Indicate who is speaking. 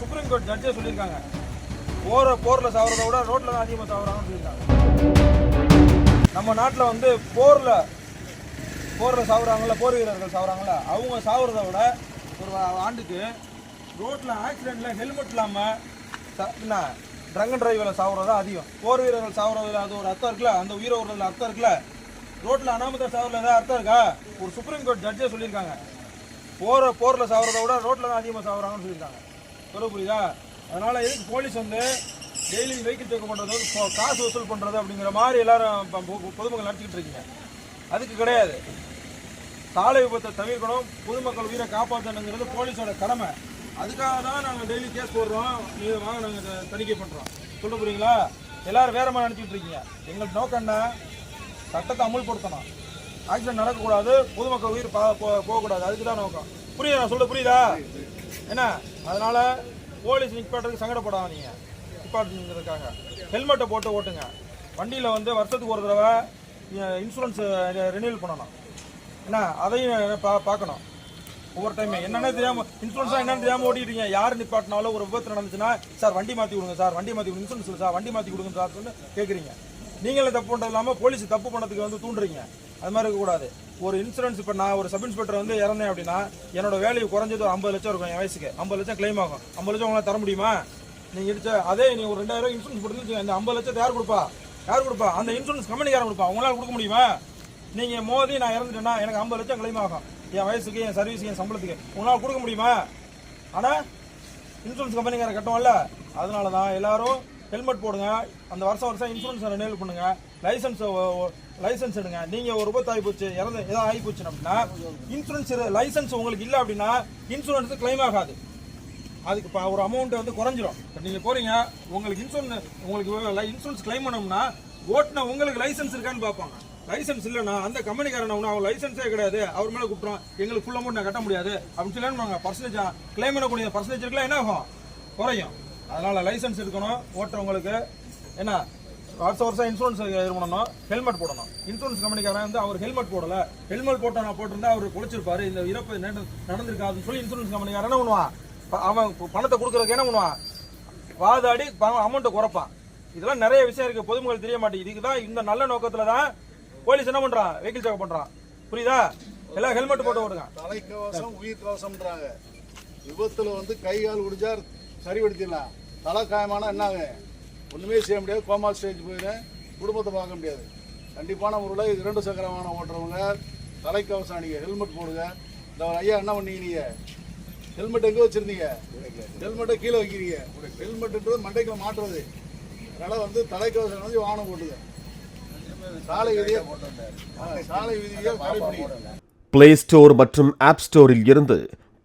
Speaker 1: Supreme court ஜட்ஜே சொல்லியிருக்காங்க. போற போர்ல சாகிறத விட ரோட்ல தான் அதிகமாக சாவறாங்கன்னு சொல்லியிருக்காங்க. நம்ம நாட்டில் வந்து போர்ல போர்ல சாவுறாங்கல்ல போர் வீரர்கள் சாவுறாங்கல்ல அவங்க சாவுறத விட ஒரு ஆண்டுக்கு ரோட்ல ஆக்சிடென்ட்ல ஹெல்மெட் இல்லாம என்ன ட்ரங்க் அண்ட் டிரைவில் சாவுறது அதிகம். போர் வீரர்கள் சாவுறதுல அது ஒரு அர்த்தம் இருக்குல்ல? அந்த உயிரை விடுறதுல அர்த்தம் இருக்குல்ல? ரோட்ல அனாமத்த சாவுறதுல ஏதாவது அர்த்தம் இருக்கா? ஒரு சுப்ரீம் கோர்ட் ஜட்ஜே சொல்லியிருக்காங்க. போற போர்ல சாவறத விட ரோட்ல தான் அதிகமாக சாவுறாங்கன்னு சொல்லியிருக்காங்க. சொல்ல புரியுதா? அதனால் எதுக்கு போலீஸ் வந்து டெய்லி வெஹிக்கிள் செக் பண்ணுறது காசு வசூல் பண்ணுறது அப்படிங்கிற மாதிரி எல்லாரும் பொதுமக்கள் நடத்திக்கிட்டு இருக்கீங்க. அதுக்கு கிடையாது. சாலை விபத்தை தவிர்க்கணும் பொதுமக்கள் உயிரை காப்பாற்றணுங்கிறது போலீஸோட கடமை. அதுக்காக தான் நாங்கள் டெய்லி கேஸ் போடுறோம் இது வாங்க நாங்கள் தணிக்கை பண்ணுறோம் சொல்ல புரியுங்களா? எல்லோரும் வேற மாதிரி நினச்சிட்டு இருக்கீங்க. எங்களுக்கு நோக்கம் என்ன? சட்டத்தை அமுல்படுத்தணும். ஆக்சிடென்ட் நடக்கக்கூடாது பொதுமக்கள் உயிர் பா- போகக்கூடாது. அதுக்கு தான் நோக்கம். புரியுதா? நான் சொல்ல புரியுதா? என்ன? அதனால போலீஸ் நிப்பாட்டுறதுக்கு சங்கடப்படாதீங்க. நிற்பாட்டுங்கிறதுக்காக ஹெல்மெட்டை போட்டு ஓட்டுங்க. வண்டியில் வந்து வருஷத்துக்கு ஒரு தடவை இன்சூரன்ஸ் ரெனியூவல் பண்ணணும். என்ன? அதையும் பா பார்க்கணும். ஒவ்வொரு டைம் என்னென்ன தெரியாமல் இன்சூரன்ஸாக என்னென்னு தெரியாமல் ஓட்டிட்டீங்க. யார் நிப்பாட்டினாலும் ஒரு விபத்து நடந்துச்சுன்னா சார் வண்டி மாற்றி கொடுங்க சார். வண்டி மாற்றி கொடுங்க. Insurance sir. வண்டி மாற்றி கொடுங்க சார். சொல்லி கேட்குறீங்க நீங்களே தப்பு பண்ணுறது இல்லாமல் போலீஸ் தப்பு பண்ணதுக்கு வந்து தூண்டுறீங்க. அது மாதிரி இருக்கக்கூடாது. ஒரு இன்சூரன்ஸ் இப்போ நான் ஒரு சப் இன்ஸ்பெக்டர் வந்து இறந்தேன் அப்படின்னா என்னோட வேல்யூ குறைஞ்சது ஒரு ஐம்பது லட்சம் இருக்கும் என் வயசுக்கு. ஐம்பது லட்சம் கிளைம் ஆகும். ஐம்பது லட்சம் உங்களால் தர முடியுமா? நீங்கள் இடிச்ச அதே நீ ஒரு ரெண்டாயிரம் இன்சூரன்ஸ் போட்டு அந்த ஐம்பது லட்சத்தை யார் கொடுப்பா? யார் கொடுப்பா? அந்த இன்சூரன்ஸ் கம்பெனிக்காரன் கொடுப்பா. உங்களால் கொடுக்க முடியுமா? நீங்கள் மோதி நான் இறந்துட்டேன்னா எனக்கு ஐம்பது லட்சம் கிளைம் ஆகும். என் வயசுக்கு என் சர்வீஸுக்கு என் சம்பளத்துக்கு. உங்களால் கொடுக்க முடியுமா? ஆனால் இன்சூரன்ஸ் கம்பெனிக்கார கட்டுவோம்ல அதனால தான் எல்லாரும் ஹெல்மெட் போடுங்க. அந்த வருஷம் வருஷம் இன்சூரன்ஸ் ரினியூல் பண்ணுங்க. லைசன்ஸ் லைசன்ஸ் எடுங்க. நீங்க ஒரு விபத்து ஆகி போச்சு இறந்து ஏதோ ஆகி போச்சு அப்படின்னா இன்சூரன்ஸ் லைசன்ஸ் உங்களுக்கு இல்லை அப்படின்னா இன்சூரன்ஸ் கிளைம் ஆகாது. அதுக்கு இப்போ ஒரு அமௌண்ட் வந்து குறைஞ்சிரும். இப்போ நீங்கள் போறீங்க உங்களுக்கு இன்சூரன்ஸ் உங்களுக்கு இன்சூரன்ஸ் கிளைம் பண்ணோம்னா ஓட்டுனா உங்களுக்கு லைசன்ஸ் இருக்கான்னு பார்ப்பாங்க. லைசன்ஸ் இல்லைன்னா அந்த கம்பெனிக்காரன் அவனு அவன் லைசன்ஸே கிடையாது. அவர் மேலே கூப்பிட்றோம் எங்களுக்கு ஃபுல் அமௌண்ட் நான் கட்ட முடியாது. அப்படின்னு சொல்லி பர்சன்டேஜ் கிளைம் பண்ணக்கூடிய பர்சன்டேஜ் இருக்கலாம் என்ன ஆகும்? குறையும். அதனால் லைசன்ஸ் இருக்கணும் ஓட்டுறவங்களுக்கு என்ன வருஷம் வருஷம் இன்சூரன்ஸ் இது பண்ணணும் ஹெல்மெட் போடணும். இன்சூரன்ஸ் கம்பெனிக்காரன் வந்து அவர் ஹெல்மெட் போடல. ஹெல்மெட் போட்ட நான் போட்டிருந்தா அவர் குளிச்சிருப்பாரு. இந்த இறப்பு நடந்திருக்காதுன்னு சொல்லி இன்சூரன்ஸ் கம்பெனிக்காரன் என்ன பண்ணுவான்? அவன் பணத்தை கொடுக்குறதுக்கு என்ன பண்ணுவான்? வாதாடி அமௌண்ட்டை குறைப்பான். இதெல்லாம் நிறைய விஷயம் இருக்கு. பொதுமக்கள் தெரிய மாட்டேங்குது. இதுக்கு தான் இந்த நல்ல நோக்கத்தில் தான் போலீஸ் என்ன பண்ணுறான் வெஹிக்கிள் செக் பண்ணுறான் புரியுதா? எல்லாம் ஹெல்மெட் போட்டு ஓடுங்க
Speaker 2: தலைக்கவசம் உயிர் கவசம்ன்றாங்க விபத்தில் வந்து கை கால் உடிச்சா சரிபடுத்திடலாம் தலை காயமானா என்னாங்க? ஒண்ணுமே செய்ய முடியாது. கோமா ஸ்டேஜ் போயிடும். குடும்பத்தை பார்க்க முடியாது. கண்டிப்பான முறையில் இரண்டு சக்கர வாகனம் ஓட்டுறவங்க தலைக்கவசம் அணிங்க ஹெல்மெட் போடுங்க. இந்த ஒரு ஐயா என்ன பண்ணீங்க நீங்க ஹெல்மெட் எங்க வச்சிருந்தீங்க? ஹெல்மெட்டை கீழே வைக்கிறீங்க. ஹெல்மெட்ன்றது மண்டைக்குள்ள மாட்டுறது. அதனால வந்து தலைக்கவசம் வந்து வாகனம் போட்டுங்க சாலை விதியை சாலை விதியை
Speaker 3: பிளே ஸ்டோர் மற்றும் ஆப் ஸ்டோரில் இருந்து